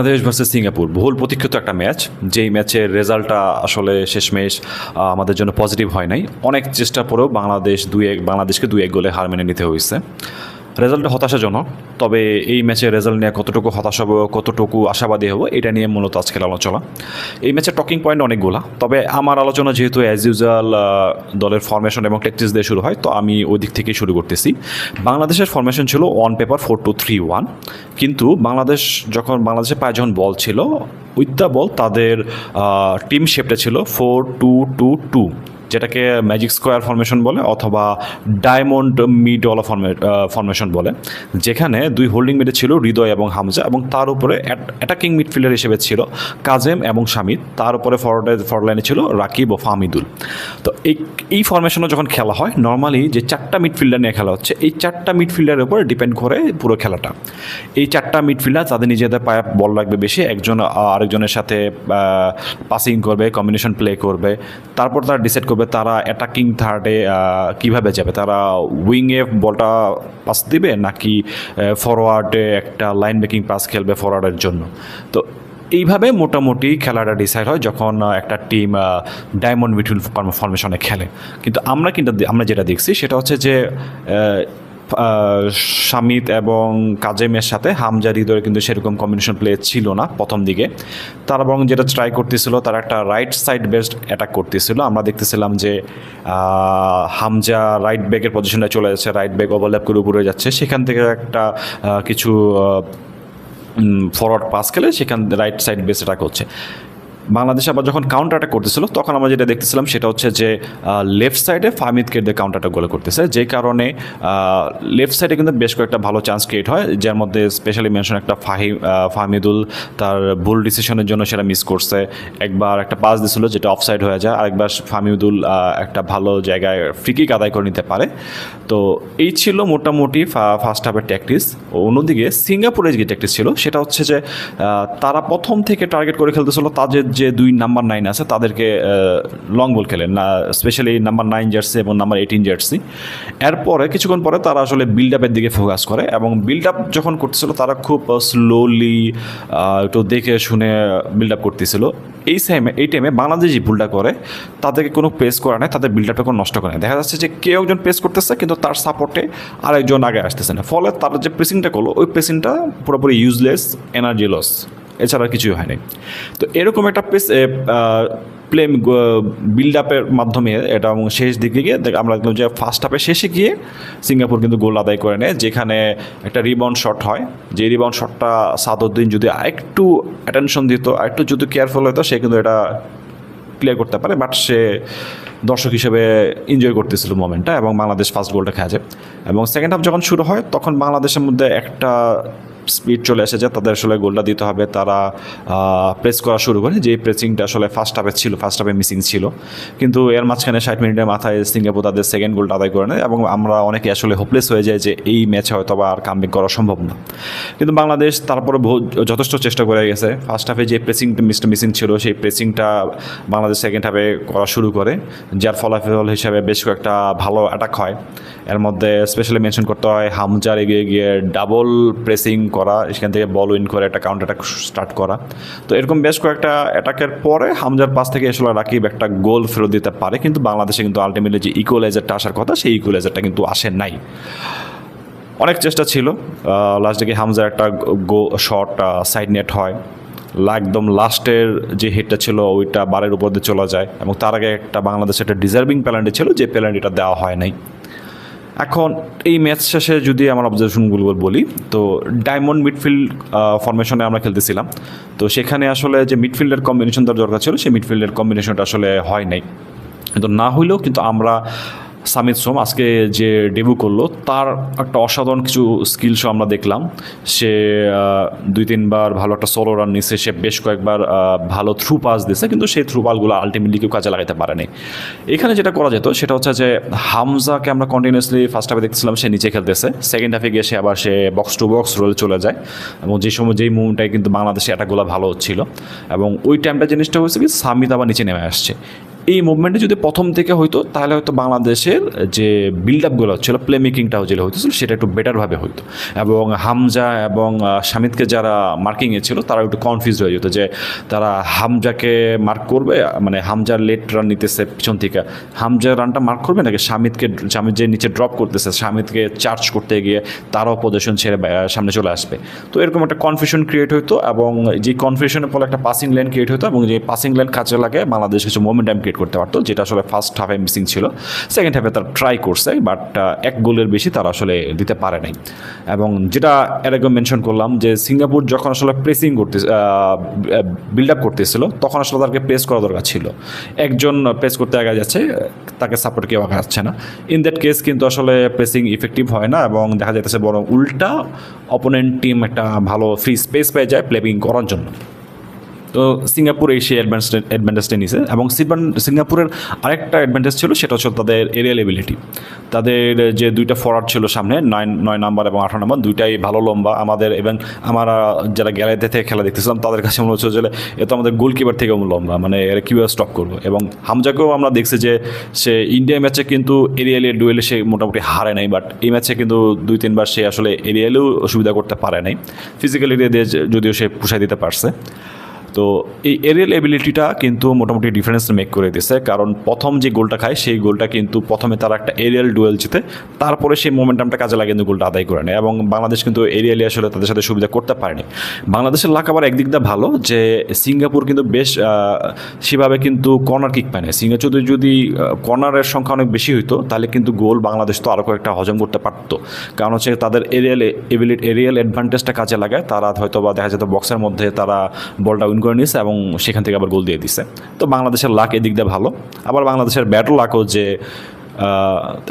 Bangladesh versus Singapore বহুল প্রতীক্ষিত একটা ম্যাচ যেই ম্যাচের রেজাল্টটা আসলে শেষমেশ আমাদের জন্য পজিটিভ হয় নাই। অনেক চেষ্টা পরেও বাংলাদেশ দুই এক, বাংলাদেশকে দুই এক গোলে হার মেনে নিতে হয়েছে। রেজাল্টটা হতাশাজনক, তবে এই ম্যাচের রেজাল্ট নিয়ে কতটুকু হতাশ হব, কতটুকু আশাবাদী হব, এটা নিয়ে মূলত আজকের আলোচনা। এই ম্যাচের টকিং পয়েন্ট অনেকগুলা, তবে আমার আলোচনা যেহেতু অ্যাজ ইউজুয়াল দলের ফরমেশন এবং টেকটিক্স দিয়ে শুরু হয়, তো আমি ওই দিক থেকেই শুরু করতেছি। বাংলাদেশের ফরমেশন ছিল ওয়ান পেপার ফোর টু থ্রি ওয়ান কিন্তু বাংলাদেশ যখন, বাংলাদেশের পায়ে যখন বল ছিল উইথ দ্য বল তাদের টিম শেপটা ছিল ফোর টু টু টু যেটাকে ম্যাজিক স্কোয়ার ফরমেশন বলে অথবা ডায়মন্ড মিড অলা ফরমেশন বলে, যেখানে দুই হোল্ডিং মিডে ছিল হৃদয় এবং হামজা এবং তার উপরে অ্যাটাকিং মিডফিল্ডার হিসেবে ছিল কাজেম এবং শামিদ, তার উপরে ফরওয়ার্ডে ফরওয়ার্ড লাইনে ছিল রাকিব ও ফাহমিদুল। তো এই এই ফরমেশনে যখন খেলা হয় নর্মালি যে চারটা মিডফিল্ডার নিয়ে খেলা হচ্ছে, এই চারটা মিডফিল্ডারের উপর ডিপেন্ড করে পুরো খেলাটা। এই চারটা মিডফিল্ডার তাদের নিজেদের পায়ে বল রাখবে বেশি, একজন আরেকজনের সাথে পাসিং করবে কম্বিনেশন প্লে করবে, তারপর তারা ডিসাইড করবে তারা অ্যাটাকিং থার্ডে কীভাবে যাবে। তারা উইংয়ে বলটা পাস দিবে, নাকি ফরওয়ার্ডে একটা লাইন মেকিং পাস খেলবে ফরওয়ার্ডের জন্য। তো এইভাবে মোটামুটি খেলাটা ডিসাইড হয় যখন একটা টিম ডায়মন্ড মিডফিল্ড ফরমেশনে খেলে। কিন্তু আমরা কিন্তু আমরা যেটা দেখছি সেটা হচ্ছে যে শামিত এবং কাজেমের সাথে হামজা হৃদয়ের কিন্তু সেরকম কম্বিনেশন প্লে ছিল না প্রথম দিকে। তারা বরং যেটা ট্রাই করতেছিল, তারা একটা রাইট সাইড বেস্ট অ্যাটাক করতেছিল। আমরা দেখতেছিলাম যে হামজা রাইট ব্যাগের পজিশনে চলে যাচ্ছে রাইট ব্যাগ ওভারল্যাপ করে উপরে যাচ্ছে। সেখান থেকে একটা কিছু ফরওয়ার্ড পাস খেলে সেখান রাইট সাইড বেস অ্যাটাক হচ্ছে। বাংলাদেশ আবার যখন কাউন্টার অ্যাটাক করতেছিল তখন আমরা যেটা দেখতেছিলাম সেটা হচ্ছে যে লেফট সাইডে ফাহমিদকে দিয়ে কাউন্টার অ্যাটাক গোলে করতেছে। যে কারণে লেফট সাইডে কিন্তু বেশ কয়েকটা ভালো চান্স ক্রিয়েট হয় যার মধ্যে স্পেশালি মেনশন একটা আহ, ফাহমিদুল তার ভুল ডিসিশনের জন্য সেটা মিস করছে। একবার একটা পাস দিছিল যেটা অফসাইড হয়ে যায় আরেকবার ফাহমিদুল একটা ভালো জায়গায় ফ্রিকিক আদায় করে নিতে পারে। তো এই ছিল মোটামুটি ফার্স্ট হাফের ট্যাকটিস অন্যদিকে সিঙ্গাপুরের যে ট্যাকটিস ছিল সেটা হচ্ছে যে তারা প্রথম থেকে টার্গেট করে খেলতেছিল তাদের যে দুই নাম্বার নাইন আছে, তাদেরকে লং বল খেলেন। না স্পেশালি নাম্বার নাইন জার্সি এবং নাম্বার এইটিন জার্সি এরপরে কিছুক্ষণ পরে তারা আসলে বিল্ড আপের দিকে ফোকাস করে এবং বিল্ড আপ যখন করতেছিল, তারা খুব স্লোলি একটু দেখে শুনে বিল্ড আপ করতেছিল। এই টাইমে এই টাইমে বাংলাদেশ যে ভুলটা করে, তাদেরকে কোনো প্রেস করা নেই, তাদের বিল্ড আপটা কোনো নষ্ট করে না দেখা যাচ্ছে যে কেউ একজন প্রেস করতেছে, কিন্তু তার সাপোর্টে আরেকজন আগে আসতেছে না। ফলে তারা যে প্রেসিংটা করল, ওই প্রেসিংটা পুরোপুরি ইউজলেস এনার্জি লস এছাড়া কিছুই হয়নি তো এরকম একটা পেস প্লে বিল্ড আপের মাধ্যমে এটা এবং শেষ দিকে গিয়ে আমরা দেখলাম যে ফার্স্ট হাফে শেষে গিয়ে সিঙ্গাপুর কিন্তু গোল আদায় করে নেয়, যেখানে একটা রিবাউন্ড শট হয়। যে রিবাউন্ড শটটা সাদউদ্দিন যদি আরেকটু অ্যাটেনশন দিত, আরেকটু যদি কেয়ারফুল হতো, সে কিন্তু এটা ক্লিয়ার করতে পারে বাট সে দর্শক হিসেবে এনজয় করতেছিল মোমেন্টটা এবং বাংলাদেশ ফার্স্ট গোলটা খেয়েছে এবং সেকেন্ড হাফ যখন শুরু হয়, তখন বাংলাদেশের মধ্যে একটা স্পিড চলে এসেছে, তাদের আসলে গোলটা দিতে হবে। তারা প্রেস করা শুরু করে যে প্রেসিংটা আসলে ফার্স্ট হাফে ছিল ফার্স্ট হাফে মিসিং ছিল। কিন্তু এর মাঝখানে ষাট মিনিটের মাথায় সিঙ্গাপুর তাদের সেকেন্ড গোলটা আদায় করে নেয় এবং আমরা অনেকে আসলে হোপলেস হয়ে যায় যে এই ম্যাচে হয়তো বা আর কামব্যাক করা সম্ভব না। কিন্তু বাংলাদেশ তারপরে বহু যথেষ্ট চেষ্টা করে গেছে। ফার্স্ট হাফে যে প্রেসিংটা মিসটা মিসিং ছিল, সেই প্রেসিংটা বাংলাদেশ সেকেন্ড হাফে করা শুরু করে, যার ফলাফল হিসাবে বেশ কয়েকটা ভালো অ্যাটাক হয়। এর মধ্যে স্পেশালি মেনশন করতে হয় হামজার এগিয়ে গিয়ে ডাবল প্রেসিং করা সেখান থেকে বল উইন করে একটা কাউন্টার অ্যাটাক স্টার্ট করা। তো এরকম বেশ কয়েকটা অ্যাটাকের পরে হামজার পাশ থেকে আসলে রাকিব একটা গোল ফেরত দিতে পারে, কিন্তু বাংলাদেশে কিন্তু আলটিমেটলি যে ইকুয়ালাইজারটা আসার কথা, সেই ইকুয়ালাইজারটা কিন্তু আসে নাই। অনেক চেষ্টা ছিল লাস্ট দিকে হামজার একটা গো শট সাইড নেট হয়। একদম লাস্টের যে হিটটা ছিল, ওইটা বারের উপর দিয়ে চলে যায়, এবং তার আগে একটা বাংলাদেশের একটা ডিজার্ভিং প্যালেন্টি ছিল, যে প্যালেন্টিটা দেওয়া হয় নাই। এখন এই ম্যাচ শেষে যদি আমার অবজারভেশনগুলো বলি, তো ডায়মন্ড মিডফিল্ড ফরমেশনে আমরা খেলতেছিলাম। তো সেখানে আসলে যে মিডফিল্ডের কম্বিনেশন তার দরকার ছিল, সেই মিডফিল্ডের কম্বিনেশনটা আসলে হয় নাই। কিন্তু না হইলেও কিন্তু আমরা সামিত সোম আজকে যে ডেবু করল, তার একটা অসাধারণ কিছু স্কিল শো আমরা দেখলাম। সে দুই তিনবার ভালো একটা সোলো রান নিছে, সে বেশ কয়েকবার ভালো থ্রু পাস দিছে, কিন্তু সেই থ্রু পাসগুলো আলটিমেটলি কেউ কাজে লাগাতে পারেনি। এখানে যেটা করা যেত, সেটা হচ্ছে যে হামজাকে আমরা কন্টিনিউসলি ফার্স্ট হাফে দেখছিলাম সে নিচে খেলতেছে। সেকেন্ড হাফে গিয়ে সে আবার সে বক্স টু বক্স রোলে চলে যায়। এবং যে সময়, যেই মুভটাই কিন্তু বাংলাদেশে অ্যাটাকগুলো ভালো হচ্ছিল এবং ওই টাইমটা জিনিসটা হচ্ছে কি, সামিত আবার নিচে নেমে আসছে। এই মুভমেন্টে যদি প্রথম থেকে হইতো, তাহলে হয়তো বাংলাদেশের যে বিল্ড আপগুলো ছিল প্লে মেকিংটাও যেটা হইতেছিল, সেটা একটু বেটারভাবে হইতো। এবং হামজা এবং শামিদকে যারা মার্কিংয়ে ছিল তারা একটু কনফিউজ হয়ে যেত যে তারা হামজাকে মার্ক করবে মানে হামজার লেট রান নিতেছে পিছন থেকে। হামজা রানটা মার্ক করবে নাকি শামিদকে, শামিদ যে নিচে ড্রপ করতেছে, শামিদকে চার্জ করতে গিয়ে তারাও পজিশন ছেড়ে সামনে চলে আসবে। তো এরকম একটা কনফিউশন ক্রিয়েট হতো এবং যে কনফিউশনের ফলে একটা পাসিং লাইন ক্রিয়েট হতো এবং যে পাসিং লাইন কাজে লাগে, বাংলাদেশ কিছু মোমেন্টাম ক্রিয়েট করতে পারতো, যেটা আসলে ফার্স্ট হাফে মিসিং ছিল। সেকেন্ড হাফে তারা ট্রাই করছে বাট এক গোলের বেশি তারা আসলে দিতে পারে নাই। এবং যেটা এর আগে মেনশন করলাম যে, সিঙ্গাপুর যখন আসলে প্রেসিং করতে বিল্ড আপ করতেছিল, তখন আসলে তাদেরকে প্রেস করা দরকার ছিল। একজন প্রেস করতে আগে যাচ্ছে, তাকে সাপোর্ট কেউ আগে যাচ্ছে না। ইন দ্যাট কেস কিন্তু আসলে প্রেসিং ইফেক্টিভ হয় না, এবং দেখা যাইতেছে বরং উল্টা অপোনেন্ট টিম একটা ভালো ফ্রি স্পেস পেয়ে যায় প্লেবিং করার জন্য। তো সিঙ্গাপুর সেই অ্যাডভান্স অ্যাডভান্টেজটা নিছে এবং সিঙ্গাপুরের আরেকটা অ্যাডভান্টেজ ছিল, সেটা হচ্ছে তাদের এরিয়াল এবিলিটি তাদের যে দুইটা ফরওয়ার্ড ছিল সামনে, নয় নয় নাম্বার এবং আঠারো নাম্বার দুইটাই ভালো লম্বা আমাদের এবং আমরা যারা গ্যালারিতে থেকে খেলা দেখতেছিলাম, তাদের কাছে মনে হচ্ছে যে এ তো আমাদের গোলকিপার থেকেও লম্বা মানে এরা কীভাবে স্টপ করব? এবং হামজাকেও আমরা দেখছি যে সে ইন্ডিয়া ম্যাচে কিন্তু এরিয়ালের ডুয়েলে সে মোটামুটি হারে নাই বাট এই ম্যাচে কিন্তু দুই, তিনবার সে আসলে এরিয়ালেও সুবিধা করতে পারে নাই। ফিজিক্যাল এরিয়া দিয়ে যদিও সে পুষাই দিতে পারছে। তো এই এরিয়াল এবিলিটিটা কিন্তু মোটামুটি ডিফারেন্স মেক করে দিয়েছে। কারণ প্রথম যে গোলটা খায়, সেই গোলটা কিন্তু প্রথমে তারা একটা এরিয়াল ডুয়েল জিতে, তারপরে সেই মোমেন্টামটা কাজে লাগিয়ে কিন্তু গোলটা আদায় করে নেয় এবং বাংলাদেশ কিন্তু এরিয়ালি আসলে তাদের সাথে সুবিধা করতে পারেনি। বাংলাদেশের লাখ আবার একদিক দিয়ে ভালো, যে সিঙ্গাপুর কিন্তু বেশ সেভাবে কিন্তু কর্নার কিক পায় না সিঙ্গাপুর যদি কর্নারের সংখ্যা অনেক বেশি হইতো, তাহলে কিন্তু গোল বাংলাদেশ তো আরও কয়েকটা হজম করতে পারতো। কারণ হচ্ছে তাদের এরিয়াল এবিলিটি এরিয়াল অ্যাডভান্টেজটা কাজে লাগায়, তারা হয়তো বা দেখা যেত বক্সের মধ্যে তারা বলটা উইন করে নিয়েছে এবং সেখান থেকে আবার গোল দিয়ে দিছে। তো বাংলাদেশের লাক এদিক দিয়ে ভালো। আবার বাংলাদেশের ব্যাটও লাকও যে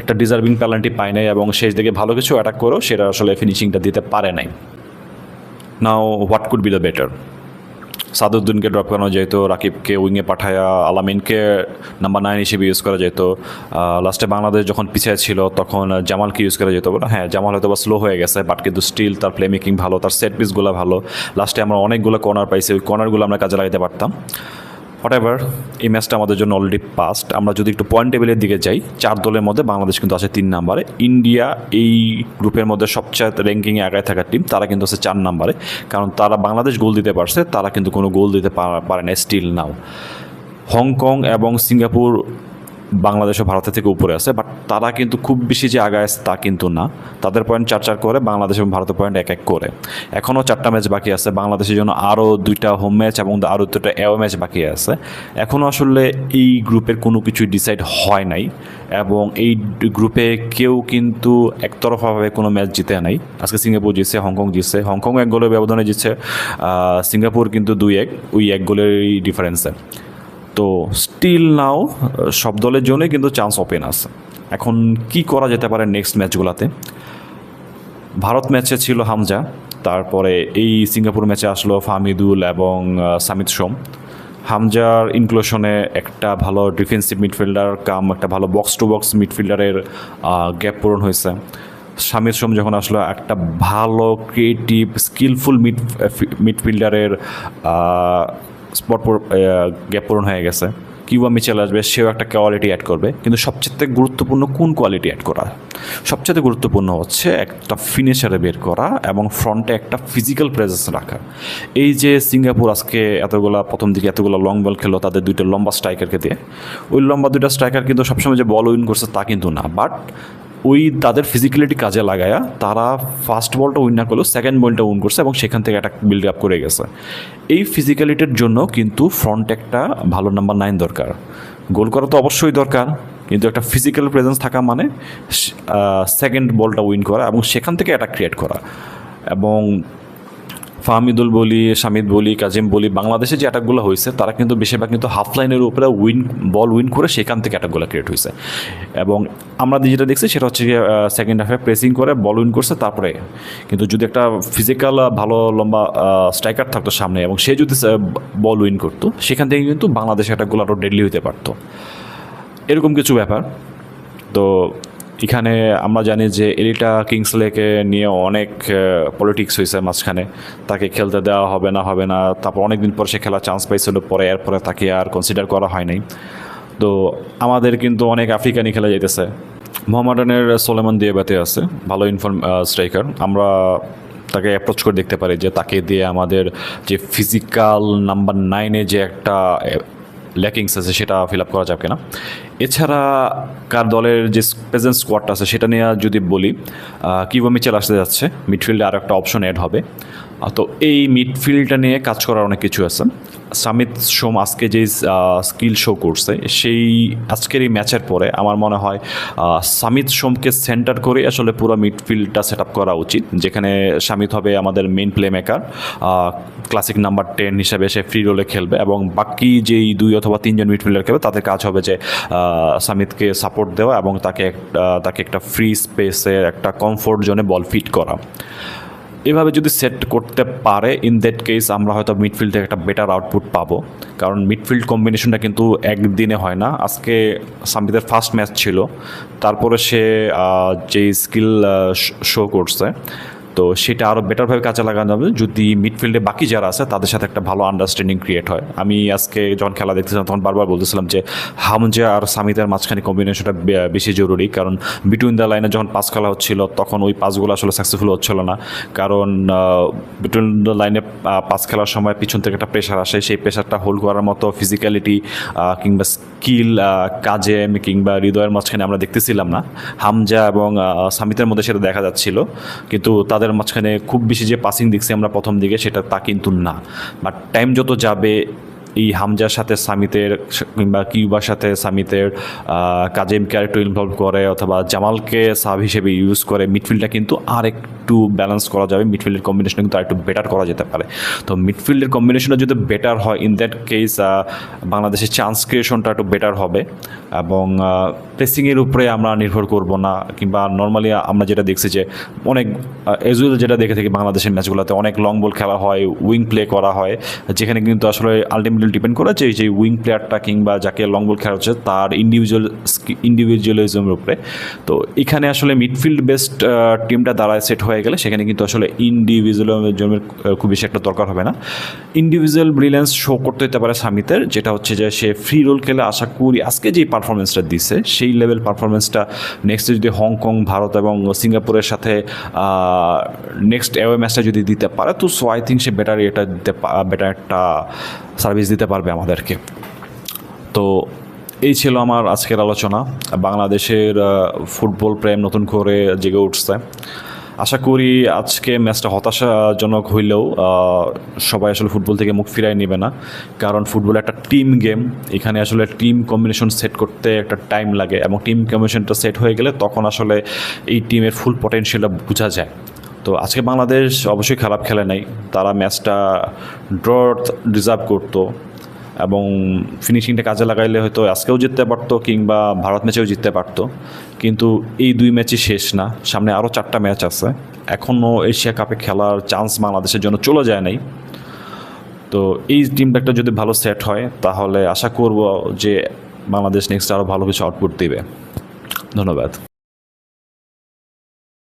একটা ডিজার্ভিং প্যালেন্টি পায় নাই এবং শেষ দিকে ভালো কিছু অ্যাটাক করেও সেটা আসলে ফিনিশিংটা দিতে পারে নাই। Now what could be the better সাদুদ্দিনকে drop করানো যেত রাকিবকে উইংয়ে পাঠায়া, আলামিনকে নাম্বার নাইন হিসেবে ইউজ করা যেত। লাস্টে বাংলাদেশ যখন পিছিয়ে ছিল, তখন জামালকে ইউজ করা যেত। বলে হ্যাঁ জামাল হয়তো বা স্লো হয়ে গেছে বাট কিন্তু স্টিল তার প্লে মেকিং ভালো, তার সেট পিসগুলো ভালো। লাস্টে আমরা অনেকগুলো কর্নার পাইছি, ওই কর্নারগুলো আমরা কাজে লাগাতে পারতাম। হোয়াট এভার এই ম্যাচটা আমাদের জন্য অলরেডি পাস্ট আমরা যদি একটু পয়েন্ট টেবিলের দিকে যাই, চার দলের মধ্যে বাংলাদেশ কিন্তু আছে তিন নাম্বারে ইন্ডিয়া এই গ্রুপের মধ্যে সবচেয়ে র্যাঙ্কিংয়ে আগায় থাকা টিম তারা কিন্তু আছে চার নাম্বারে কারণ তারা বাংলাদেশ গোল দিতে পারছে, তারা কিন্তু কোনো গোল দিতে পারা- না স্টিল নাও হংকং এবং সিঙ্গাপুর বাংলাদেশ ও ভারতের থেকে উপরে আছে বাট তারা কিন্তু খুব বেশি যে আগায় আছে তা কিন্তু না। তাদের পয়েন্ট চার চার করে, বাংলাদেশ এবং ভারতের পয়েন্ট এক এক করে। এখনও চারটা ম্যাচ বাকি আছে, বাংলাদেশের জন্য আরও দুইটা হোম ম্যাচ এবং আরও দুটা অ্যাও ম্যাচ বাকি আছে। এখনও আসলে এই গ্রুপের কোনো কিছুই ডিসাইড হয় নাই, এবং এই গ্রুপে কেউ কিন্তু একতরফাভাবে কোনো ম্যাচ জিতে নাই। আজকে সিঙ্গাপুর জিতছে, হংকং জিতছে। হংকং এক গোলের ব্যবধানে জিতছে সিঙ্গাপুর কিন্তু দুই এক, ওই এক গোলেরই ডিফারেন্সে তো স্টিল নাও সব দলের জন্যই কিন্তু চান্স ওপেন আছে। এখন কি করা যেতে পারে নেক্সট ম্যাচগুলোতে ভারত ম্যাচে ছিল হামজা, তারপরে এই সিঙ্গাপুর ম্যাচে আসলো ফাহমিদুল এবং সামিদ সোম। হামজার ইনক্লুশনে একটা ভালো ডিফেন্সিভ মিডফিল্ডার কাম একটা ভালো বক্স টু বক্স মিডফিল্ডারের গ্যাপ পূরণ হয়েছে। সামির সোম যখন আসলো, একটা ভালো ক্রিয়েটিভ স্কিলফুল মিড মিডফিল্ডারের স্পট গ্যাপ পূরণ হয়ে গেছে। কিউবা মিচেল আসবে, সেও একটা কোয়ালিটি অ্যাড করবে। কিন্তু সবচেয়ে গুরুত্বপূর্ণ কোন কোয়ালিটি অ্যাড করা? সবচেয়ে গুরুত্বপূর্ণ হচ্ছে একটা ফিনিশারে বের করা এবং ফ্রন্টে একটা ফিজিক্যাল প্রেজেন্স রাখা। এই যে সিঙ্গাপুর আজকে এতগুলা, প্রথম দিকে এতগুলো লং বল খেলো, তাদের দুইটা লম্বা স্ট্রাইকারকে দিয়ে। ওই লম্বা দুইটা স্ট্রাইকার কিন্তু সবসময় যে বল উইন করছে তা কিন্তু না বাট ওই তাদের ফিজিক্যালিটি কাজে লাগায়া তারা ফার্স্ট বলটা উইন না করলেও সেকেন্ড বলটা উইন করছে এবং সেখান থেকে একটা বিল্ড আপ করে গেছে। এই ফিজিক্যালিটির জন্য কিন্তু ফ্রন্ট একটা ভালো নাম্বার নাইন দরকার। গোল করা তো অবশ্যই দরকার, কিন্তু একটা ফিজিক্যাল প্রেজেন্স থাকা মানে সেকেন্ড বলটা উইন করা এবং সেখান থেকে অ্যাটাক ক্রিয়েট করা। এবং ফাহমিদুল বলি, শামিদ বলি, কাজিম বলি, বাংলাদেশে যে অ্যাটাকগুলো হয়েছে, তারা কিন্তু বেশিরভাগ কিন্তু হাফ লাইনের উপরে উইন বল উইন করে সেখান থেকে অ্যাটাকগুলো ক্রিয়েট হয়েছে। এবং আমরা যেটা দেখছি সেটা হচ্ছে সেকেন্ড হাফে প্রেসিং করে বল উইন করছে, তারপরে কিন্তু যদি একটা ফিজিক্যাল ভালো, লম্বা স্ট্রাইকার থাকতো সামনে এবং সে যদি বল উইন করতো, সেখান থেকে কিন্তু বাংলাদেশ অ্যাটাকগুলো আরও ডেডলি হতে পারতো। এরকম কিছু ব্যাপার। তো এখানে আমরা জানি যে এলিটা কিংসলেকে নিয়ে অনেক পলিটিক্স হয়েছে মাঝখানে। তাকে খেলতে দেওয়া হবে না হবে না। তারপর অনেক দিন পর সে খেলার চান্স পাইছিল, পরে এরপরে তাকে আর কনসিডার করা হয় নাই। তো আমাদের কিন্তু অনেক আফ্রিকানি খেলা যাইতেছে। মোহামেডানের সোলেমান দিয়ে ব্যাতে আছে, ভালো ইনফর্ম স্ট্রাইকার আমরা তাকে অ্যাপ্রোচ করে দেখতে পারি যে তাকে দিয়ে আমাদের যে ফিজিক্যাল নাম্বার নাইনে যে একটা ল্যাকিংস আছে, সেটা ফিল আপ করা যাবে কিনা। এছাড়া কার দলের যে প্রেজেন্ট স্কোয়াডটা আছে, সেটা নিয়ে যদি বলি কিউবা মিচেল আসতে যাচ্ছে মিডফিল্ডে আরও একটা অপশন অ্যাড হবে। তো এই মিডফিল্ডটা নিয়ে কাজ করার অনেক কিছু আছে। সামিত সোম আজকে যে স্কিল শো করছে, সেই আজকের এই ম্যাচের পরে আমার মনে হয় সামিত সোমকে সেন্টার করে আসলে পুরো মিডফিল্ডটা সেট আপ করা উচিত, যেখানে সামিত হবে আমাদের main playmaker classic number ten হিসাবে সে ফ্রি রোলে খেলবে, এবং বাকি যেই দুই অথবা তিনজন মিডফিল্ডার খেলবে, তাদের কাজ হবে যে সামিতকে সাপোর্ট দেওয়া এবং তাকে তাকে একটা ফ্রি স্পেসে একটা কমফোর্ট জোনে বল ফিট করা। এভাবে যদি সেট করতে পারে ইন দ্যাট কেস আমরা হয়তো মিডফিল্ডে একটা বেটার আউটপুট পাবো। কারণ মিডফিল্ড কম্বিনেশনটা কিন্তু একদিনে হয় না। আজকে সামিদের ফার্স্ট ম্যাচ ছিল। তারপরে সে যে স্কিল শো করছে তো সেটা আরও বেটারভাবে কাজে লাগানো যাবে যদি মিডফিল্ডে বাকি যারা আছে, তাদের সাথে একটা ভালো আন্ডারস্ট্যান্ডিং ক্রিয়েট হয়। আমি আজকে যখন খেলা দেখতেছিলাম, তখন বারবার বলতেছিলাম যে, হামজা আর সামিদের মাঝখানে কম্বিনেশনটা বেশি জরুরি। কারণ বিটুইন দ্য লাইনে যখন পাস খেলা হচ্ছিল, তখন ওই পাসগুলো আসলে সাকসেসফুল হচ্ছিল না। কারণ বিটুইন দ্য লাইনে পাস খেলার সময় পিছন থেকে একটা প্রেশার আসে। সেই প্রেশারটা হোল্ড করার মতো ফিজিক্যালিটি কিংবা স্কিল কাজে কিংবা হৃদয়ের মাঝখানে আমরা দেখতেছিলাম না। হামজা এবং সামিতের মধ্যে সেটা দেখা যাচ্ছিল। কিন্তু তাদের মাঝখানে খুব বেশি যে পাসিং দেখছি আমরা প্রথম দিকে, সেটা তা কিন্তু না। বাট টাইম যত যাবে এই হামজার সাথে সামিতের, কিংবা কিউবার সাথে সামিতের কাজেমকে আরেকটু ইনভলভ করে, অথবা জামালকে সাব হিসেবে ইউজ করে মিডফিল্ডটা কিন্তু আর একটু ব্যালেন্স করা যাবে। মিডফিল্ডের কম্বিনেশন কিন্তু আরেকটু বেটার করা যেতে পারে। তো মিডফিল্ডের কম্বিনেশনটা যদি বেটার হয় ইন দ্যাট কেস বাংলাদেশের চান্স ক্রিয়েশনটা একটু বেটার হবে। এবং প্রেসিংয়ের উপরে আমরা নির্ভর করব না, কিংবা নর্মালি আমরা যেটা দেখছি যে অনেক এজুয়াল যেটা দেখে থাকি বাংলাদেশের ম্যাচগুলোতে অনেক লং বল খেলা হয় উইং প্লে করা হয়, যেখানে কিন্তু আসলে আলটিমেটলি ডিপেন্ড করে যে যে উইং প্লেয়ারটা কিংবা যাকে লং বল খেলা হচ্ছে, তার ইন্ডিভিজুয়াল ইন্ডিভিজুয়ালিজমের উপরে। তো এখানে আসলে মিডফিল্ড বেস্ট টিমটা দাঁড়ায় সেট হয়ে গেলে সেখানে কিন্তু আসলে ইন্ডিভিজুয়ালিজমের খুব বেশি একটা দরকার হবে না। ইন্ডিভিজুয়াল ব্রিলিয়েন্স শো করতে হতে পারে সামিতের, যেটা হচ্ছে যে সে ফ্রি রোল খেলে আশা করি আজকে যে পারফরমেন্সটা দিছে, সেই লেভেল পারফরমেন্সটা নেক্সট যদি হংকং, ভারত এবং সিঙ্গাপুরের সাথে নেক্সট অ্যাওয়ে ম্যাচটা যদি দিতে পারে, তো সো আই থিঙ্ক সে বেটার এটা দিতে বেটার একটা সার্ভিস দিতে পারবে আমাদেরকে। তো এই ছিল আমার আজকের আলোচনা। বাংলাদেশের ফুটবল প্রেম নতুন করে জেগে উঠছে। আশা করি আজকে ম্যাচটা হতাশাজনক হইলেও সবাই আসলে ফুটবল থেকে মুখ ফিরাই নেবে না। কারণ ফুটবল একটা টিম গেম। এখানে আসলে টিম কম্বিনেশন সেট করতে একটা টাইম লাগে এবং টিম কম্বিনেশনটা সেট হয়ে গেলে তখন আসলে এই টিমের ফুল পটেনশিয়ালটা বোঝা যায়। তো আজকে বাংলাদেশ অবশ্যই খারাপ খেলে নাই। তারা ম্যাচটা ড্র ডিজার্ভ করতো এবং ফিনিশিংটা কাজে লাগাইলে হয়তো আজকেও জিততে পারতো কিংবা ভারত ম্যাচেও জিততে পারতো। কিন্তু এই দুই ম্যাচই শেষ না। সামনে আরও চারটা ম্যাচ আছে। এখনও এশিয়া কাপে খেলার চান্স বাংলাদেশের জন্য চলে যায় নাই। তো এই টিমটা একটা যদি ভালো সেট হয়, তাহলে আশা করব যে বাংলাদেশ নেক্সট আরও ভালো কিছু আউটপুট দিবে। ধন্যবাদ।